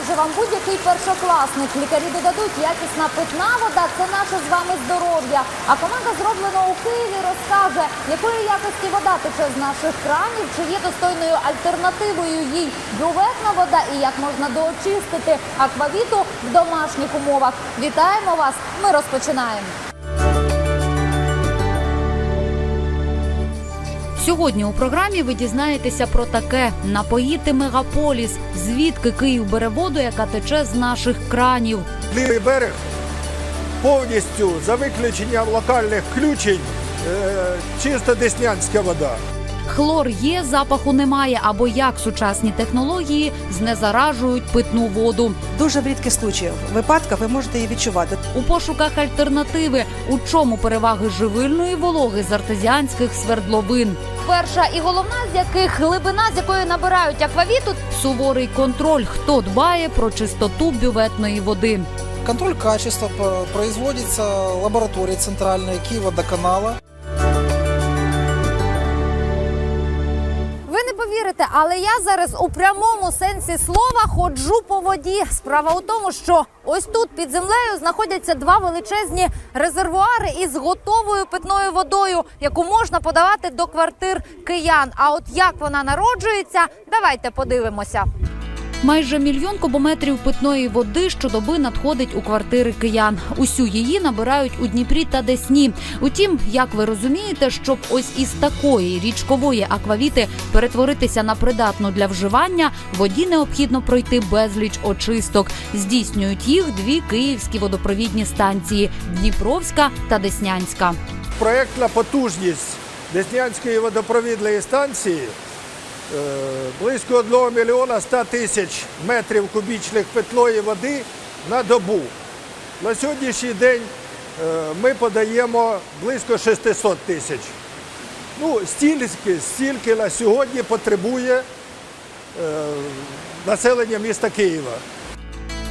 Скаже вам будь-який першокласник. Лікарі додадуть, якісна питна вода це наше з вами здоров'я. А команда зроблена у Києві розкаже, якої якості вода тече з наших кранів, чи є достойною альтернативою їй бюветна вода і як можна доочистити аквавіту в домашніх умовах. Вітаємо вас! Ми розпочинаємо. Сьогодні у програмі ви дізнаєтеся про таке: напоїти мегаполіс, звідки Київ бере воду, яка тече з наших кранів. Лівий берег повністю за виключенням локальних ключень, е, чисто деснянська вода. Хлор є, запаху немає, або як сучасні технології знезаражують питну воду. Дуже в рідких случаях випадках ви можете її відчувати. У пошуках альтернативи, у чому переваги живильної вологи з артезіанських свердловин. Перша і головна з яких глибина, з якої набирають аквавіту, Суворий контроль, хто дбає про чистоту бюветної води. Контроль качества производится лабораторией центральной Киева-Доканала. Ви не повірите, але я зараз у прямому сенсі слова ходжу по воді. Справа у тому, що ось тут під землею знаходяться два величезні резервуари із готовою питною водою, яку можна подавати до квартир киян. А от як вона народжується, давайте подивимося. Майже мільйон кубометрів питної води щодоби надходить у квартири киян. Усю її набирають у Дніпрі та Десні. Утім, як ви розумієте, щоб ось із такої річкової аквавіти перетворитися на придатну для вживання, воді необхідно пройти безліч очисток. Здійснюють їх дві київські водопровідні станції Дніпровська та Деснянська. Проєктна потужність Деснянської водопровідної станції близько 1 мільйона 100 тисяч метрів кубічних питної води на добу. На сьогоднішній день е, ми подаємо близько 600 тисяч. Ну, стільки, стільки на сьогодні потребує е, населення міста Києва.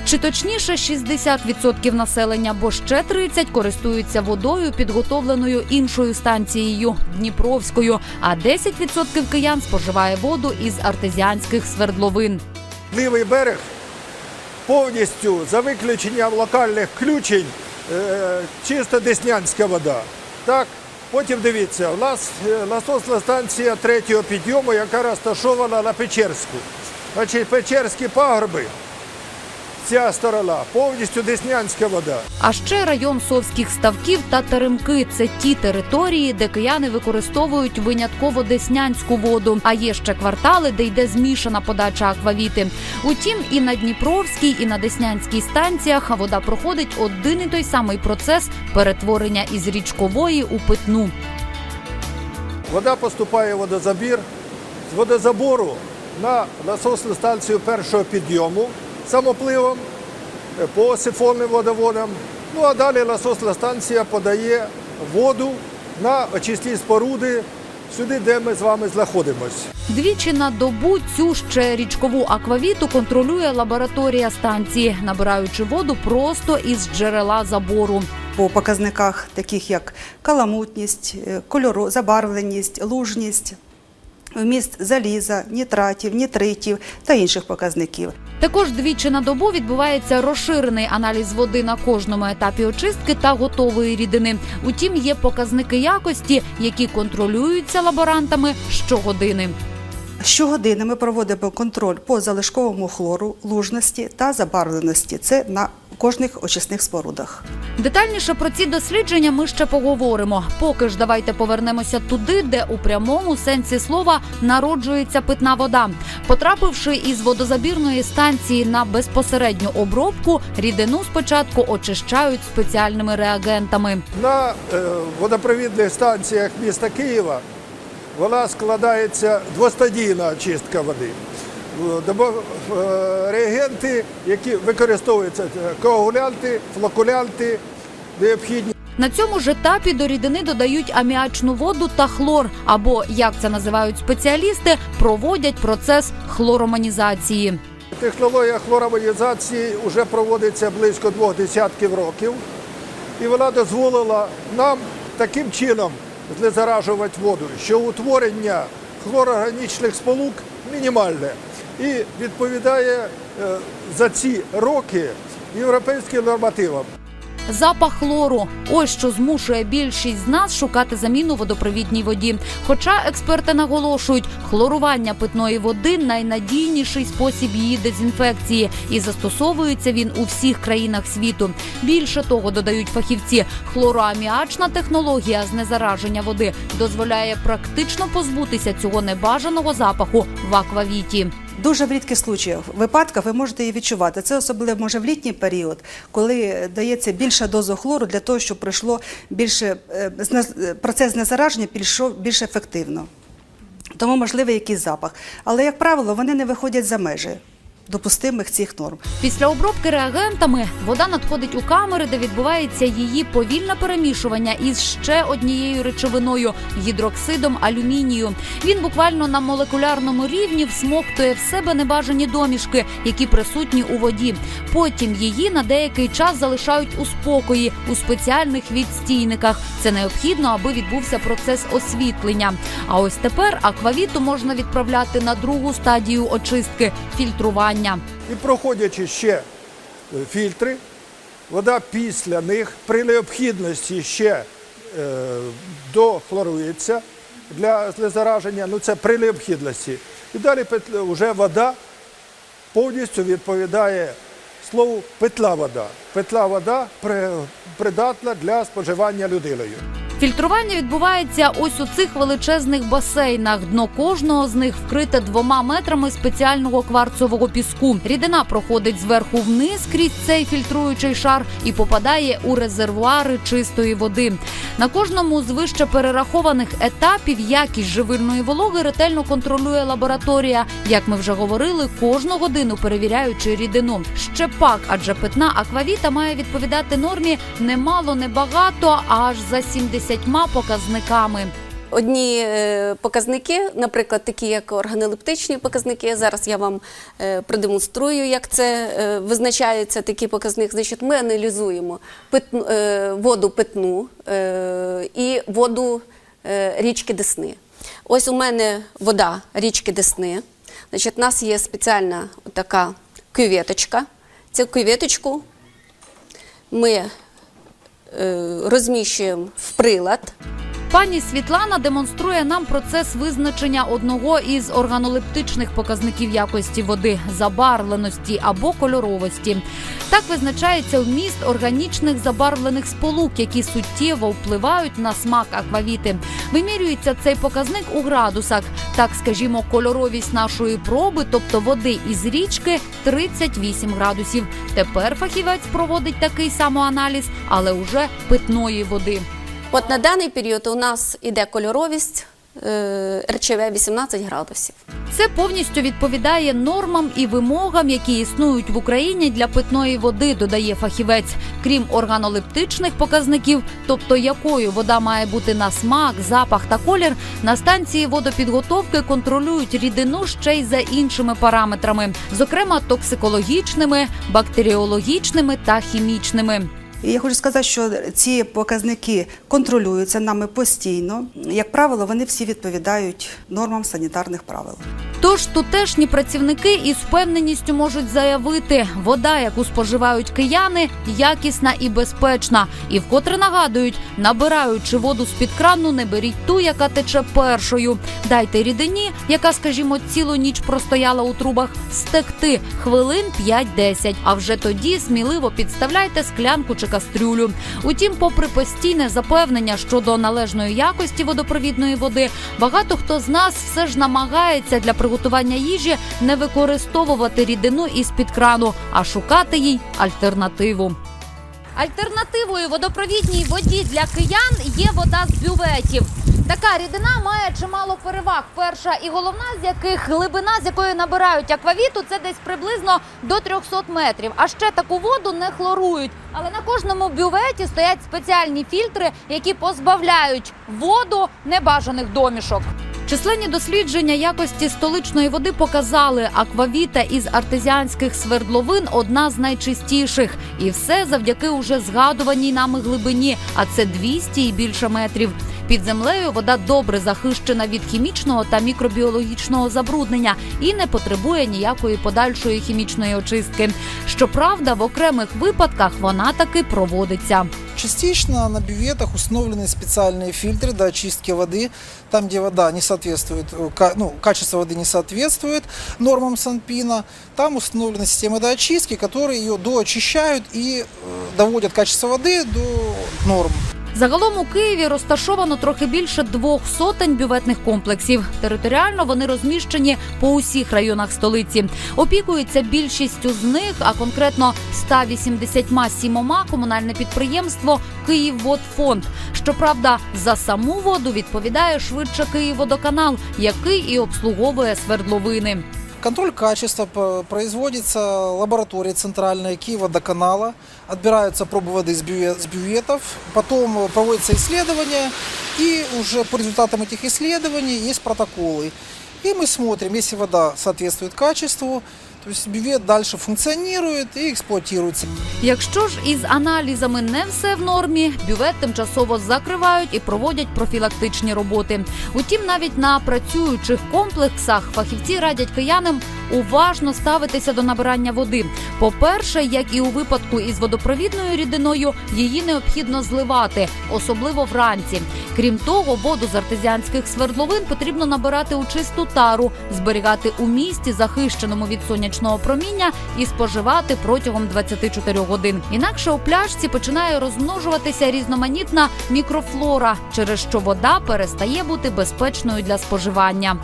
Чи точніше 60% населення, бо ще 30 користуються водою, підготовленою іншою станцією Дніпровською, а 10% киян споживає воду із артезіанських свердловин. Лівий берег повністю за виключенням локальних включень е, чисто деснянська вода. Потім дивіться, у нас е, насосна станція третього підйому, яка розташована на Печерську. Печерські пагорби, ця сторона, повністю деснянська вода. А ще район Совських ставків та Теремки це ті території, де кияни використовують винятково деснянську воду. А є ще квартали, де йде змішана подача аквавіти. Утім, і на Дніпровській, і на Деснянській станціях вода проходить один і той самий процес перетворення із річкової у питну. Вода поступає в водозабір. З водозабору на насосну станцію першого підйому самопливом е, по сифонним водоводам. Ну а далі насосна станція подає воду на очисні споруди сюди, де ми з вами знаходимося. Двічі на добу цю ще річкову аквавіту контролює лабораторія станції, набираючи воду просто із джерела забору. По показниках, таких як каламутність, е, кольору, забарвленість, лужність, вміст заліза, нітратів, нітритів та інших показників. Також двічі на добу відбувається розширений аналіз води на кожному етапі очистки та готової рідини. Утім, є показники якості, які контролюються лаборантами щогодини. Щогодини ми проводимо контроль по залишковому хлору, лужності та забарвленості. Це на кожних очисних спорудах. Детальніше про ці дослідження ми ще поговоримо. Поки ж давайте повернемося туди, де у прямому сенсі слова народжується питна вода. Потрапивши із водозабірної станції на безпосередню обробку, рідину спочатку очищають спеціальними реагентами. На е, водопровідних станціях міста Києва вона складається двостадійна очистка води. Е, Реагенти, які використовуються, коагулянти, флокулянти, необхідні. На цьому ж етапі до рідини додають аміачну воду та хлор, або як це називають спеціалісти, проводять процес хлороманізації. Технологія хлороманізації вже проводиться близько двох десятків років, і вона дозволила нам таким чином знезаражувати воду, що утворення хлорорганічних сполук мінімальне. І відповідає е, за ці роки європейським нормативам. Запах хлору ось що змушує більшість з нас шукати заміну водопровідній воді. Хоча експерти наголошують, хлорування питної води найнадійніший спосіб її дезінфекції, і застосовується він у всіх країнах світу. Більше того, додають фахівці, хлороаміачна технологія знезараження води дозволяє практично позбутися цього небажаного запаху в аквавіті. Дуже в рідких случаях випадках ви можете її відчувати. Це особливо може в літній період, коли дається більша доза хлору для того, щоб пройшло більше е, процес незараження пішов більш ефективно. Тому можливий якийсь запах. Але, як правило, вони не виходять за межі допустимих цих норм. Після обробки реагентами вода надходить у камери, де відбувається її повільне перемішування із ще однією речовиною гідроксидом алюмінію. Він буквально на молекулярному рівні всмоктує в себе небажані домішки, які присутні у воді. Потім її на деякий час залишають у спокої у спеціальних відстійниках. Це необхідно, аби відбувся процес освітлення. А ось тепер аквавіту можна відправляти на другу стадію очистки фільтрування. І проходячи ще е, фільтри, вода після них при необхідності ще е, дохлорується для зараження, ну це при необхідності. І далі вже вода повністю відповідає слову питла вода. Питла вода при- придатна для споживання людиною. Фільтрування відбувається ось у цих величезних басейнах. Дно кожного з них вкрите двома метрами спеціального кварцового піску. Рідина проходить зверху вниз крізь цей фільтруючий шар і попадає у резервуари чистої води. На кожному з вище перерахованих етапів якість живильної вологи ретельно контролює лабораторія. Як ми вже говорили, кожну годину перевіряючи рідину. Ще пак, адже питна аквавіта має відповідати нормі немало, небагато, аж за 70 показниками. Одні е, показники, наприклад, такі як органолептичні показники. Зараз я вам е, продемонструю, як це е, визначається такий показник. Значить, ми аналізуємо воду питну і воду річки Десни. Ось у мене вода річки Десни. Значить, у нас є спеціальна така кюветочка. Цю кюветочку ми е, розміщуємо в прилад. Пані Світлана демонструє нам процес визначення одного із органолептичних показників якості води забарвленості або кольоровості. Так визначається вміст органічних забарвлених сполук, які суттєво впливають на смак аквавіти. Вимірюється цей показник у градусах. Так, скажімо, кольоровість нашої проби, тобто води із річки, 38 градусів. Тепер фахівець проводить такий самоаналіз, але уже питної води. От на даний період у нас іде кольоровість е, РЧВ 18 градусів. Це повністю відповідає нормам і вимогам, які існують в Україні для питної води, додає фахівець. Крім органолептичних показників, тобто якою вода має бути на смак, запах та колір, на станції водопідготовки контролюють рідину ще й за іншими параметрами, зокрема токсикологічними, бактеріологічними та хімічними. І я хочу сказати, що ці показники контролюються нами постійно. Як правило, вони всі відповідають нормам санітарних правил. Тож тутешні працівники із впевненістю можуть заявити, вода, яку споживають кияни, якісна і безпечна. І вкотре нагадують, набираючи воду з під крану, не беріть ту, яка тече першою. Дайте рідині, яка, скажімо, цілу ніч простояла у трубах, стекти хвилин 5-10. А вже тоді сміливо підставляйте склянку чи кастрюлю. Утім, попри постійне запевнення щодо належної якості водопровідної води, багато хто з нас все ж намагається для приготування їжі не використовувати рідину із під крану, а шукати їй альтернативу. Альтернативою водопровідній воді для киян є вода з бюветів. Така рідина має чимало переваг. Перша і головна з яких глибина, з якої набирають аквавіту, це десь приблизно до 300 метрів. А ще таку воду не хлорують. Але на кожному бюветі стоять спеціальні фільтри, які позбавляють воду небажаних домішок. Численні дослідження якості столичної води показали, аквавіта із артезіанських свердловин одна з найчистіших. І все завдяки уже згадуваній нами глибині, а це 200 і більше метрів. Під землею вода добре захищена від хімічного та мікробіологічного забруднення і не потребує ніякої подальшої хімічної очистки. Щоправда, в окремих випадках вона таки проводиться. Частично на бюветах установлены специальные фильтры для очистки воды. Там, где вода не соответствует, э, ка- ну, качество воды не соответствует нормам Санпина, там установлены системы доочистки, которые ее доочищают и э, доводят качество воды до норм. Загалом у Києві розташовано трохи більше двох сотень бюветних комплексів. Територіально вони розміщені по усіх районах столиці. Опікується більшістю з них, а конкретно 187 комунальне підприємство Київводфонд. Щоправда, за саму воду відповідає швидше Київводоканал, який і обслуговує свердловини. Контроль качества по- производится лабораторией центральной Киева-Доканала. Отбираются пробы воды с бюве- с бюветов, потом э, проводятся исследования, и уже по результатам этих исследований есть протоколы. И мы смотрим, если вода соответствует качеству, то есть бювет дальше функционирует и эксплуатируется. Якщо ж із аналізами не все в нормі, бювет тимчасово закривають і проводять профілактичні роботи. Утім, навіть на працюючих комплексах фахівці радять киянам уважно ставитися до набирання води. По-перше, як і у випадку із водопровідною рідиною, її необхідно зливати, особливо вранці. Крім того, воду з артезіанських свердловин потрібно набирати у чисту тару, зберігати у місті, захищеному від сонячного проміння, і споживати протягом 24 годин. Інакше у пляшці починає розмножуватися різноманітна мікрофлора, через що вода перестає бути безпечною для споживання.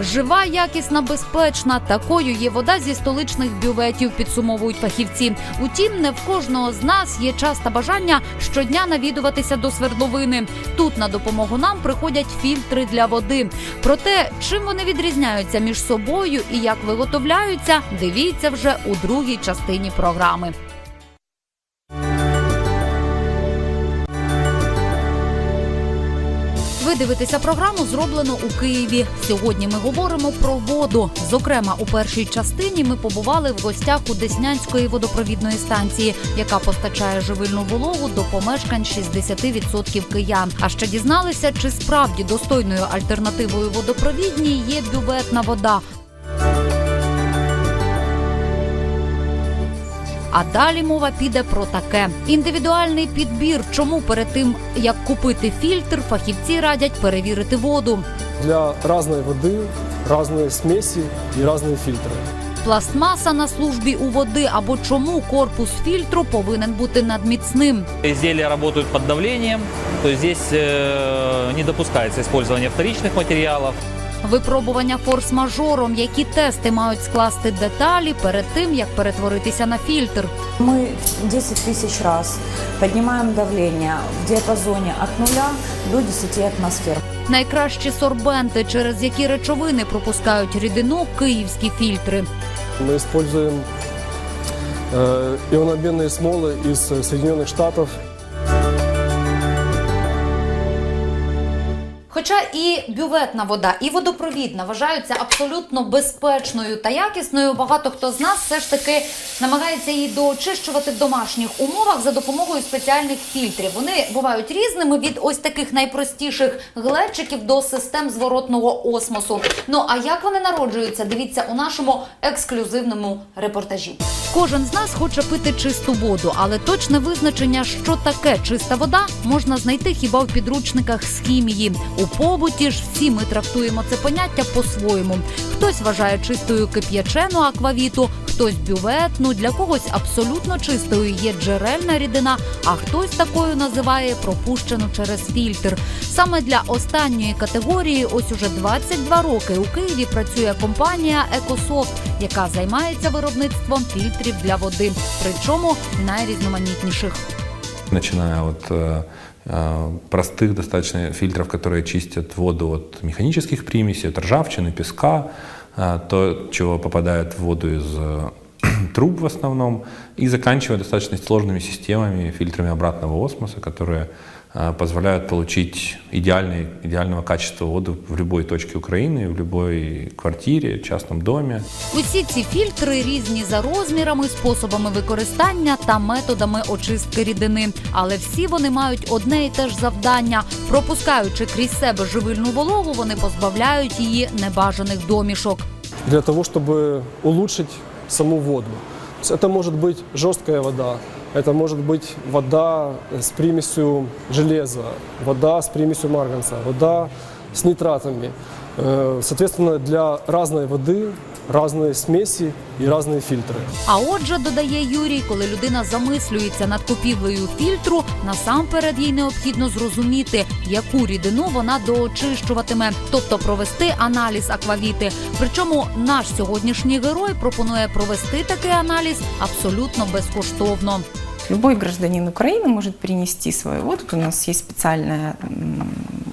Жива, якісна, безпечна. Такою є вода зі столичних бюветів, підсумовують фахівці. Утім, не в кожного з нас є час та бажання щодня навідуватися до свердловини. Тут на допомогу нам приходять фільтри для води. Проте, чим вони відрізняються між собою і як виготовляються, дивіться вже у другій частині програми. Ви дивитеся програму зроблено у Києві. Сьогодні ми говоримо про воду. Зокрема, у першій частині ми побували в гостях у Деснянської водопровідної станції, яка постачає живильну вологу до помешкань 60% киян. А ще дізналися, чи справді достойною альтернативою водопровідній є бюветна вода. А далі мова піде про таке: індивідуальний підбір. Чому перед тим як купити фільтр, фахівці радять перевірити воду. Для разной воды разные смеси и разные фильтры. Пластмаса на службі у води або чому корпус фільтру повинен бути надміцним. Изделия работают под давлением, то есть здесь э, не допускается использование вторичных материалов. Випробування форс-мажором, які тести мають скласти деталі перед тим, як перетворитися на фільтр. Мы 10 тысяч раз поднимаем давление в диапазоне от 0 до 10 атмосфер. Найкращі сорбенти, через які речовини пропускають рідину, київські фільтри. Мы используем э, ионообменные смолы из э, Хоча і бюветна вода, і водопровідна вважаються абсолютно безпечною та якісною, багато хто з нас все ж таки намагається її доочищувати в домашніх умовах за допомогою спеціальних фільтрів. Вони бувають різними від ось таких найпростіших глечиків до систем зворотного осмосу. Ну а як вони народжуються? Дивіться у нашому ексклюзивному репортажі. Кожен з нас хоче пити чисту воду, але точне визначення, що таке чиста вода, можна знайти хіба в підручниках з хімії. У побуті ж всі ми трактуємо це поняття по-своєму. Хтось вважає чистою кип'ячену аквавіту, хтось бюветну, для когось абсолютно чистою є джерельна рідина, а хтось такою називає пропущену через фільтр. Саме для останньої категорії, ось уже 22 роки у Києві працює компанія Екософт, яка займається виробництвом фільтрів для води, причому найрізноманітніших. начиная от э, простых достаточно фильтров, которые чистят воду от механических примесей, от ржавчины, песка, э, то, чего попадает в воду из э, труб в основном, и заканчивая достаточно сложными системами, фильтрами обратного осмоса, которые э, позволяют получить идеальный, идеального качества воду в любой точке Украины, в любой квартире, частном доме. Усі ці фільтри різні за розмірами, способами використання та методами очистки рідини. Але всі вони мають одне і те ж завдання. Пропускаючи крізь себе живильну вологу, вони позбавляють її небажаних домішок. для того, чтобы улучшить саму воду. То есть Это может быть жесткая вода, это может быть вода с примесью железа, вода с примесью марганца, вода с нитратами. Э, Соответственно, для разной воды разные смеси и разные фильтры. А отже, додає Юрій, коли людина замислюється над купівлею фільтру, насамперед їй необхідно зрозуміти, яку рідину вона доочищуватиме, тобто провести аналіз аквавіти. Причому наш сьогоднішній герой пропонує провести такий аналіз абсолютно безкоштовно. Любой гражданин Украины может принести свою воду. У нас есть специальная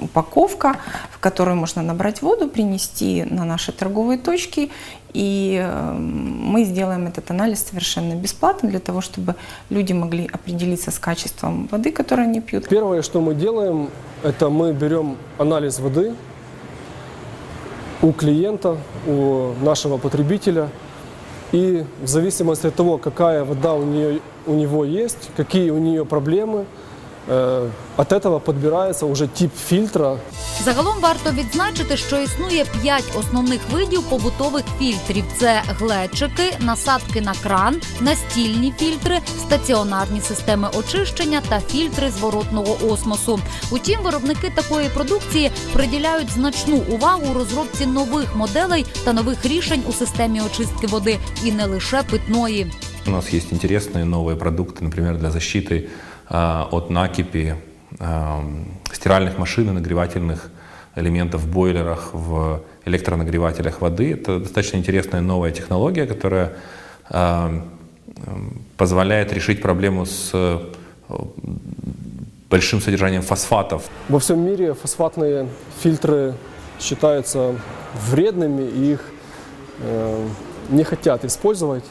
упаковка, в которую можно набрать воду, принести на наши торговые точки. И м, мы сделаем этот анализ совершенно бесплатно для того, чтобы люди могли определиться с качеством воды, которую они пьют. Первое, что мы делаем, это мы берем анализ воды у клиента, у нашего потребителя. И в зависимости от того, какая вода у, нее, у него есть, какие у нее проблемы, от этого подбирается уже тип фильтра, Загалом варто відзначити, що існує п'ять основних видів побутових фільтрів: це глечики, насадки на кран, настільні фільтри, стаціонарні системи очищення та фільтри зворотного осмосу. Утім, виробники такої продукції приділяють значну увагу розробці нових моделей та нових рішень у системі очистки води, і не лише питної. У нас есть интересные новые продукты, например, для защиты э, от накипи э, стиральных машин и нагревательных элементов в бойлерах, в электронагревателях воды. Это достаточно интересная новая технология, которая м, позволяет решить проблему с э, большим содержанием фосфатов Во всем мире фосфатные фильтры считаются вредными, и их э, не хотят использовать.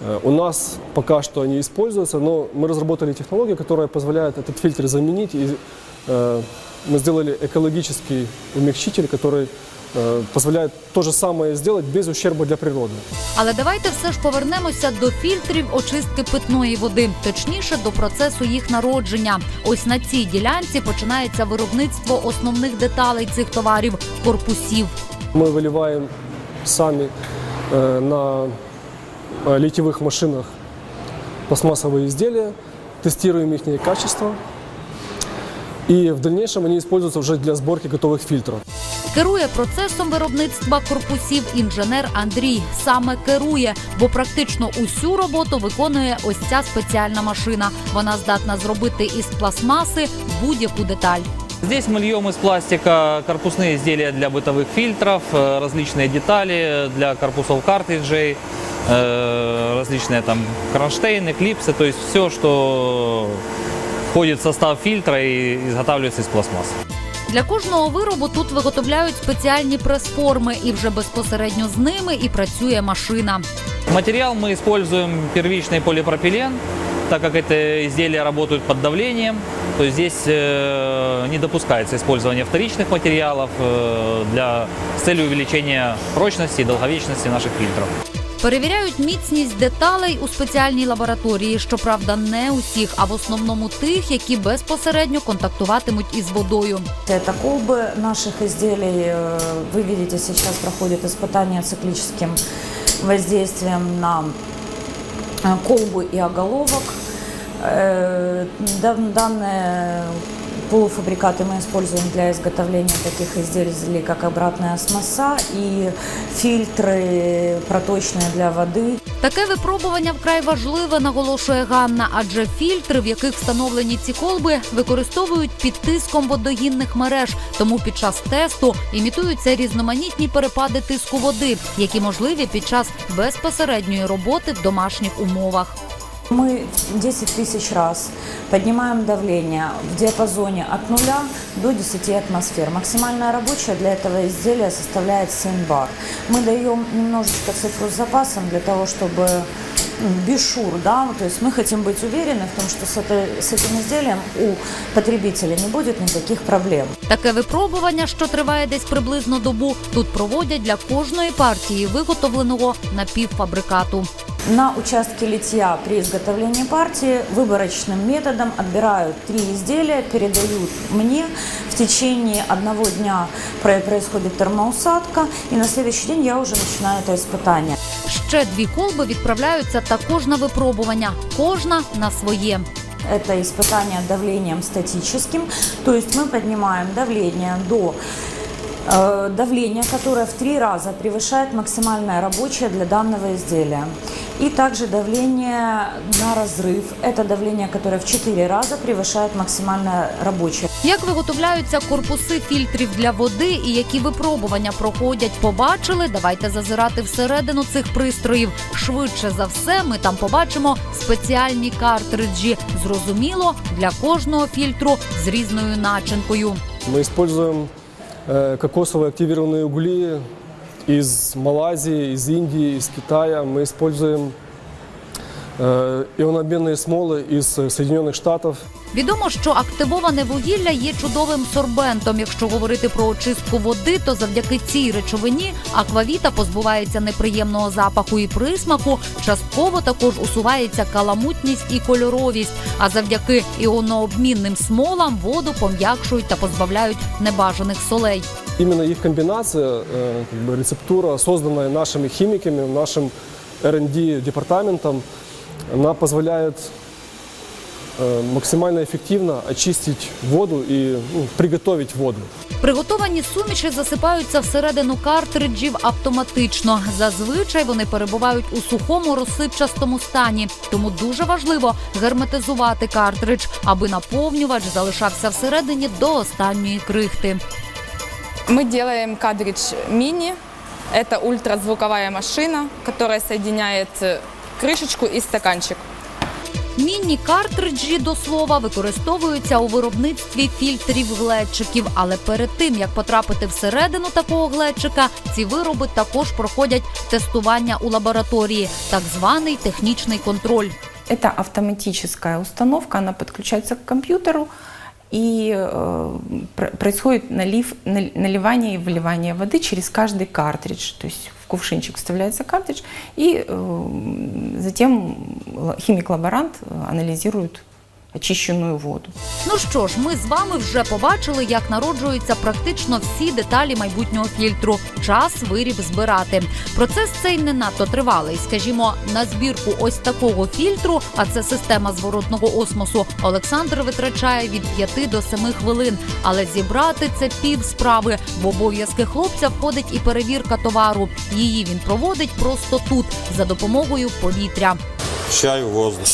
Э, У нас пока что они используются, но мы разработали технологию, которая позволяет этот фильтр заменить. И э, мы сделали экологический умягчитель, который э, позволяет то же самое сделать без ущерба для природы. Але давайте все ж повернемося до фільтрів очистки питної води, точніше до процесу їх народження. Ось на цій ділянці починається виробництво основних деталей цих товарів корпусів. Мы выливаем сами э, на э, литьевых машинах пластмассовые изделия, тестируем их качество. И в дальнейшем они используются уже для сборки готовых фильтров. Керує процесом виробництва корпусів інженер Андрій. Саме керує, бо практично усю роботу виконує ось ця спеціальна машина. Вона здатна зробити із пластмаси будь-яку деталь. Здесь мы льем из пластика корпусные изделия для бытовых фильтров, э, различные детали для корпусов картриджей, э, различные там кронштейны, клипсы, то есть все, что входит в состав фильтра и изготавливается из пластмассы. Для кожного виробу тут виготовляють спеціальні прес-форми, і вже безпосередньо з ними і працює машина. Материал мы используем первичный полипропилен, так как это изделия работают под давлением, то есть здесь э, не допускается использование вторичных материалов э, для, с целью увеличения прочности и долговечности наших фильтров. Перевіряють міцність деталей у спеціальній лабораторії. Щоправда, не усіх, а в основному тих, які безпосередньо контактуватимуть із водою. Это колбы наших изделий. Э, Вы видите, сейчас проходит испытание циклическим воздействием на э, колбы и оголовок. Э, дан- Данные полуфабрикаты мы используем для изготовления таких изделий, как обратная осмоса и фильтры проточные для воды. Таке випробування вкрай важливе, наголошує Ганна, адже фільтри, в яких встановлені ці колби, використовують під тиском водогінних мереж. Тому під час тесту імітуються різноманітні перепади тиску води, які можливі під час безпосередньої роботи в домашніх умовах. Мы 10 тысяч раз поднимаем давление в диапазоне от 0 до 10 атмосфер. Максимальная рабочая для этого изделия составляет 7 бар. Мы даем немножечко цифру с запасом для того, чтобы м, бешур, да, то есть мы хотим быть уверены в том, что с, этой- с этим изделием у потребителя не будет никаких проблем. Таке випробування, що триває десь приблизно добу, тут проводять для кожної партії виготовленого напівфабрикату. На участке литья при изготовлении партии выборочным методом отбирают три изделия, передают мне. В течение одного дня про- происходит термоусадка, и на следующий день я уже начинаю это испытание. Ще дві колби відправляються також на випробування, кожна на своє. Это испытание давлением статическим, то есть мы поднимаем давление до э, давления, которое в три раза превышает максимальное рабочее для данного изделия. И также давление на разрыв. Это давление, которое в 4 раза превышает максимальное рабочее. Як виготовляються корпуси фільтрів для води і які випробування проходять, побачили. Давайте зазирати всередину цих пристроїв. Швидше за все, ми там побачимо спеціальні картриджі. Зрозуміло, для кожного фільтру з різною начинкою. Мы используем э, кокосовые активированные угли из Малайзии, из Индии, из Китая. Мы используем э, ионообменные смолы из э, Соединенных Штатов. Відомо, що активоване вугілля є чудовим сорбентом. Якщо говорити про очистку води, то завдяки цій речовині аквавіта позбувається неприємного запаху і присмаку. Частково також усувається каламутність і кольоровість. А завдяки іонообмінним смолам воду пом'якшують та позбавляють небажаних солей. Именно их комбинация, э, как бы рецептура, созданная нашими химиками, нашим R&D департаментом, она позволяет э, максимально эффективно очистить воду и ну, приготовить воду. Приготовані суміші засипаються всередину картриджів автоматично. Зазвичай вони перебувають у сухому розсипчастому стані, тому дуже важливо герметизувати картридж, аби наповнювач залишався всередині до останньої крихти. Мы делаем картридж мини. Это ультразвуковая машина, которая соединяет э, крышечку и стаканчик. Мінні картриджі до слова використовуються у виробництві фільтрів глечиків. Але перед тим як потрапити всередину такого глечика, ці вироби також проходять тестування у лабораторії, так званий технічний контроль. Это автоматическая установка, она подключается к компьютеру, и э, пр- происходит налив, наль- наливание и выливание воды через каждый картридж. То есть кувшинчик вставляется картридж, и э, затем химик-лаборант э, анализирует очищенную воду. Ну що ж, ми з вами вже побачили, як народжуються практично всі деталі майбутнього фільтру. Час виріб збирати. Процес цей не надто тривалий. Скажімо, на збірку ось такого фільтру, а це система зворотного осмосу. Олександр витрачає від 5 до 7 хвилин. Але зібрати це пів справи. В обов'язки хлопця входить і перевірка товару. Її він проводить просто тут за допомогою повітря. Чаю, воздух.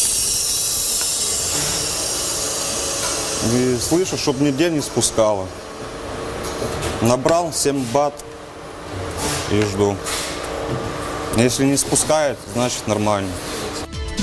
И слышу, чтобы нигде не спускало. Набрал 7 бат и жду. Если не спускает, значит нормально.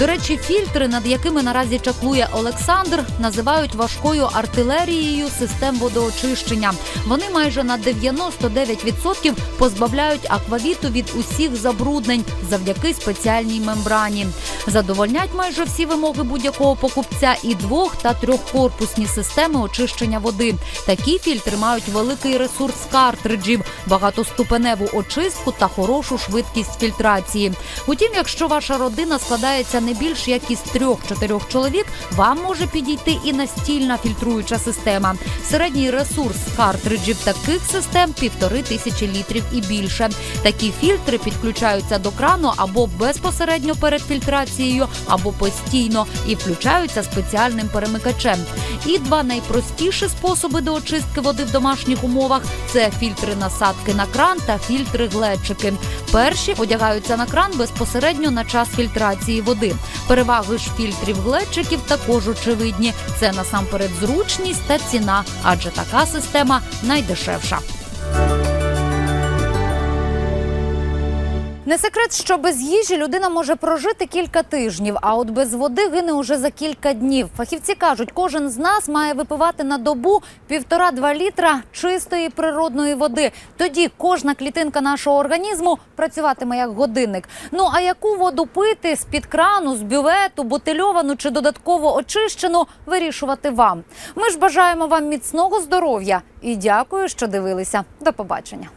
До речі, фільтри, над якими наразі чаклує Олександр, називають важкою артилерією систем водоочищення. Вони майже на 99% позбавляють аквавіту від усіх забруднень завдяки спеціальній мембрані. Задовольнять майже всі вимоги будь-якого покупця і двох та трьохкорпусні системи очищення води. Такі фільтри мають великий ресурс картриджів, багатоступеневу очистку та хорошу швидкість фільтрації. Утім, якщо ваша родина складається не більш як із трьох-чотирьох чоловік, вам може підійти і настільна фільтруюча система. Середній ресурс картриджів таких систем півтори тисячі літрів і більше. Такі фільтри підключаються до крану або безпосередньо перед фільтрацією, або постійно і включаються спеціальним перемикачем. І два найпростіші способи до очистки води в домашніх умовах це фільтри насадки на кран та фільтри глечики. Перші одягаються на кран безпосередньо на час фільтрації води. Переваги ж фільтрів глечиків також очевидні. Це насамперед зручність та ціна, адже така система найдешевша. Не секрет, що без їжі людина може прожити кілька тижнів, а от без води гине уже за кілька днів. Фахівці кажуть, кожен з нас має випивати на добу півтора-два літра чистої природної води. Тоді кожна клітинка нашого організму працюватиме як годинник. Ну а яку воду пити з під крану, з бювету, бутильовану чи додатково очищену, вирішувати вам. Ми ж бажаємо вам міцного здоров'я і дякую, що дивилися. До побачення.